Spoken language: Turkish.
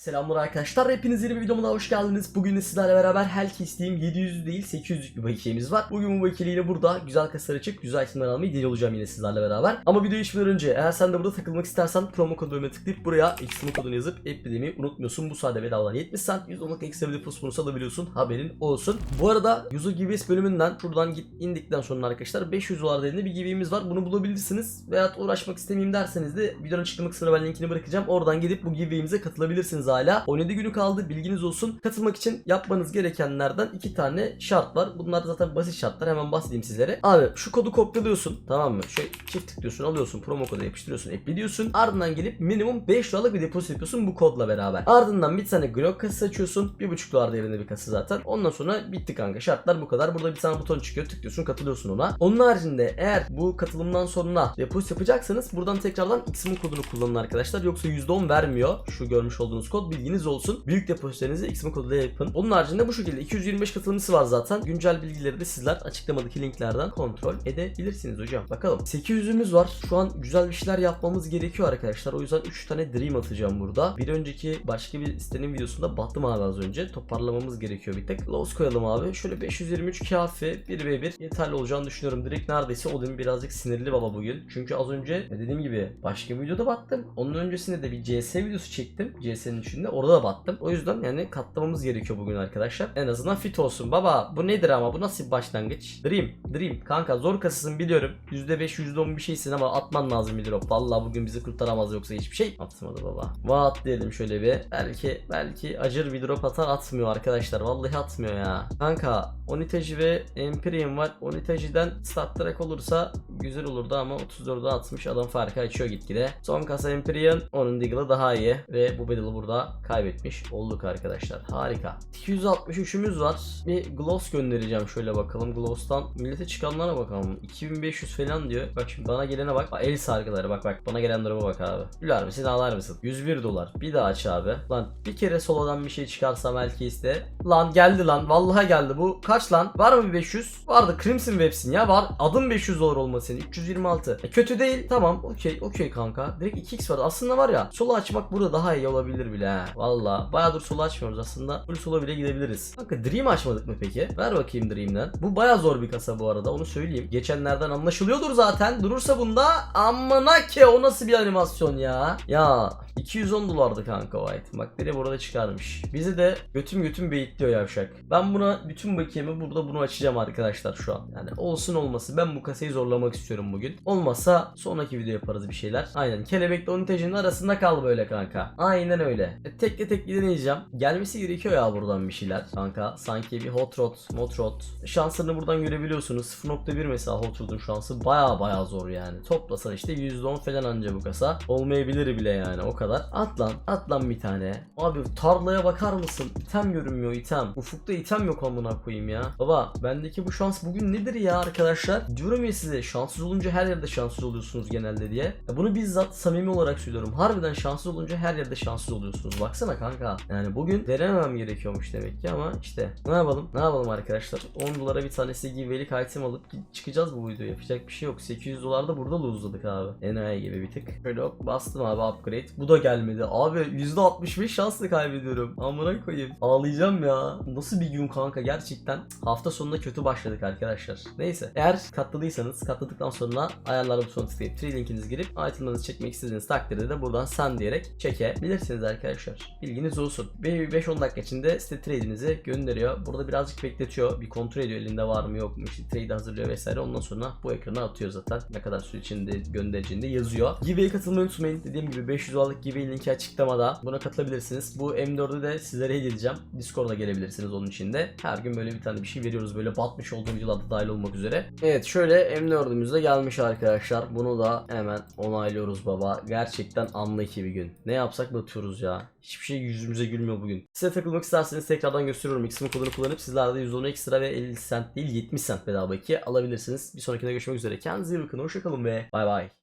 Selamlar arkadaşlar. Hepiniz yeni bir videoma daha hoş geldiniz. Bugün de sizlerle beraber Helki isteyeyim 700 değil 800'lük bir bakiyemiz var. Bugün bu bakiyeyle burada güzel kasar açıp güzel itemler almayı deniyor olacağım yine sizlerle beraber. Ama videoyu geçmeden önce eğer sen de burada takılmak istersen promo kodu bölümüne tıklayıp buraya eksiğimi kodunu yazıp epidemi unutmuyorsun. Bu sayede bedavadan 70 cent 110'luk ekstra bir plus bonusu alabiliyorsun. Haberin olsun. Bu arada Yuzu Giveaways bölümünden şuradan git indikten sonra arkadaşlar 500 dolar değerinde bir giveaway'imiz var. Bunu bulabilirsiniz. Veyahut uğraşmak istemeyeyim derseniz de videonun açıklama kısmına ben linkini bırakacağım. Oradan gidip bu giveaway'imize katılabilirsiniz hala. 17 günü kaldı bilginiz olsun. Katılmak için yapmanız gerekenlerden iki tane şart var. Bunlar zaten basit şartlar. Hemen bahsedeyim sizlere. Abi şu kodu kopyalıyorsun tamam mı? Şöyle çift tıklıyorsun alıyorsun promo kodu yapıştırıyorsun ekliyorsun. Ardından gelip minimum 5 dolarlık bir depozit yapıyorsun bu kodla beraber. Ardından bir tane Glock kasası açıyorsun. 1.5 dolar değerinde bir kasa zaten. Ondan sonra bitti kanka. Şartlar bu kadar. Burada bir tane buton çıkıyor. Tıklıyorsun katılıyorsun ona. Onun haricinde eğer bu katılımdan sonra depozit yapacaksanız buradan tekrardan X'min kodunu kullanın arkadaşlar. Yoksa %10 vermiyor. Şu görmüş olduğunuz kod bilginiz olsun. Büyük depozitlerinizi X'min koduyla yapın. Onun haricinde bu şekilde 225 katılımcısı var zaten. Güncel bilgileri de sizler açıklamadaki linklerden kontrol edebilirsiniz hocam. Bakalım. 800'ümüz var. Şu an güzel bir şeyler yapmamız gerekiyor arkadaşlar. O yüzden 3 tane dream atacağım burada. Bir önceki başka bir sitenin videosunda battım abi az önce. Toparlamamız gerekiyor bir tek. Loss koyalım abi. Şöyle 523 kafi 1v1 yeterli olacağını düşünüyorum. Direkt neredeyse Odin birazcık sinirli baba bugün. Çünkü az önce dediğim gibi başka bir videoda battım. Onun öncesinde de bir CS videosu çektim. CS'nin içinde. Orada da battım. O yüzden yani katlamamız gerekiyor bugün arkadaşlar. En azından fit olsun. Baba bu nedir ama? Bu nasıl bir başlangıç? Dream. Dream. Kanka zor kasasın biliyorum. %5 %10 bir şeysin ama atman lazım bir drop. Vallahi bugün bizi kurtaramaz yoksa hiçbir şey. Atmadı baba. Vaat diyelim şöyle bir. Belki belki acır bir drop atar atmıyor arkadaşlar. Vallahi atmıyor ya. Kanka Onitaji ve Empyrean var. Onitaji'den stat track olursa güzel olurdu ama 34'e atmış. Adam farkı açıyor gitgide. Son kasa Empyrean. Onun Diggle'ı daha iyi. Ve bu battle'ı burada kaybetmiş olduk arkadaşlar. Harika. 263'ümüz var. Bir gloss göndereceğim şöyle bakalım. Gloss'tan millete çıkanlara bakalım. 2500 falan diyor. Bak şimdi bana gelene bak. El sargıları bak bak. Bana gelen duruma bak abi. Güler misin ağlar mısın? 101 dolar. Bir daha aç abi. Lan bir kere solodan bir şey çıkarsam belki iste. Lan geldi lan. Vallahi geldi. Bu kaç lan? Var mı bir 500? Vardı. Crimson Webs'in ya. Var. Adım 500 dolar olması senin. 326. E, kötü değil. Tamam. Okey. Okey kanka. Direkt 2x var. Aslında var ya. Solo açmak burada daha iyi olabilir bile ha. Valla. Bayağıdır solo açmıyoruz aslında. Full solo bile gidebiliriz. Kanka Dream açmadık mı peki? Ver bakayım Dream'den. Bu baya zor bir kasa bu arada. Onu söyleyeyim. Geçenlerden anlaşılıyordur zaten. Durursa bunda amına ki o nasıl bir animasyon ya? Ya 210 dolardı kanka o. Bak beni burada çıkarmış. Bizi de götüm götüm beyitliyor yavşak. Ben buna bütün bakiyemi burada bunu açacağım arkadaşlar şu an. Yani olsun olması ben bu kasayı zorlamak istiyorum bugün. Olmazsa sonraki video yaparız bir şeyler. Aynen kelebekle onitejinin arasında kal böyle kanka. Aynen öyle. E, tekle tekle deneyeceğim. Gelmesi gerekiyor ya buradan bir şeyler kanka. Sanki bir hot rod, mot rod. Şansını buradan görebiliyorsunuz. 0.1 mesela hot rod'un şansı baya baya zor yani. Toplasan işte %10 falan anca bu kasa. Olmayabilir bile yani o kadar. At lan, at lan bir tane. Abi tarlaya bakar mısın? İtem görünmüyor item. Ufukta item yok amına koyayım ya. Baba bendeki bu şans bugün nedir ya arkadaşlar? Diyorum ya size şanssız olunca her yerde şanssız oluyorsunuz genelde diye. Ya bunu bizzat samimi olarak söylüyorum. Harbiden şanssız olunca her yerde şanssız oluyorsunuz. Baksana kanka. Yani bugün denememem gerekiyormuş demek ki ama işte ne yapalım? Ne yapalım arkadaşlar? 10 dolara bir tanesi givelik item alıp çıkacağız bu video. Yapacak bir şey yok. 800 dolar da burada luzladık abi. Enayi gibi bir tık. Şöyle hop bastım abi upgrade. Bu da gelmedi. Abi %65 şansla kaybediyorum. Amına koyayım. Ağlayacağım ya. Nasıl bir gün kanka gerçekten. Hafta sonunda kötü başladık arkadaşlar. Neyse. Eğer katladıysanız katladıktan sonra ayarlar butonuna tıklayıp tree linkiniz girip itemlarınızı çekmek istediğiniz takdirde de buradan sen diyerek çekebilirsiniz arkadaşlar. Bilginiz olsun. Bir 5-10 dakika içinde site trade'inizi gönderiyor. Burada birazcık bekletiyor. Bir kontrol ediyor elinde var mı yok mu. İşte trade hazırlıyor vesaire. Ondan sonra bu ekrana atıyor zaten. Ne kadar süre içinde göndereceğini de yazıyor. Giveaway'e katılmayı unutmayın. Dediğim gibi 500 dolarlık giveaway linki açıklamada. Buna katılabilirsiniz. Bu M4'ü de sizlere hediye edeceğim. Discord'a gelebilirsiniz onun içinde. Her gün böyle bir tane bir şey veriyoruz. Böyle batmış olduğum videolarda dahil olmak üzere. Evet şöyle M4'ümüz de gelmiş arkadaşlar. Bunu da hemen onaylıyoruz baba. Gerçekten anlaki bir gün. Ne yapsak batıyoruz ya. Hiçbir şey yüzümüze gülmüyor bugün. Size takılmak isterseniz tekrardan gösteriyorum. X'imi kodunu kullanıp sizler de 110 ekstra ve 50 cent değil 70 cent bedava 2 alabilirsiniz. Bir sonrakinde görüşmek üzere. Kendinize iyi bakın. Hoşçakalın ve bay bay.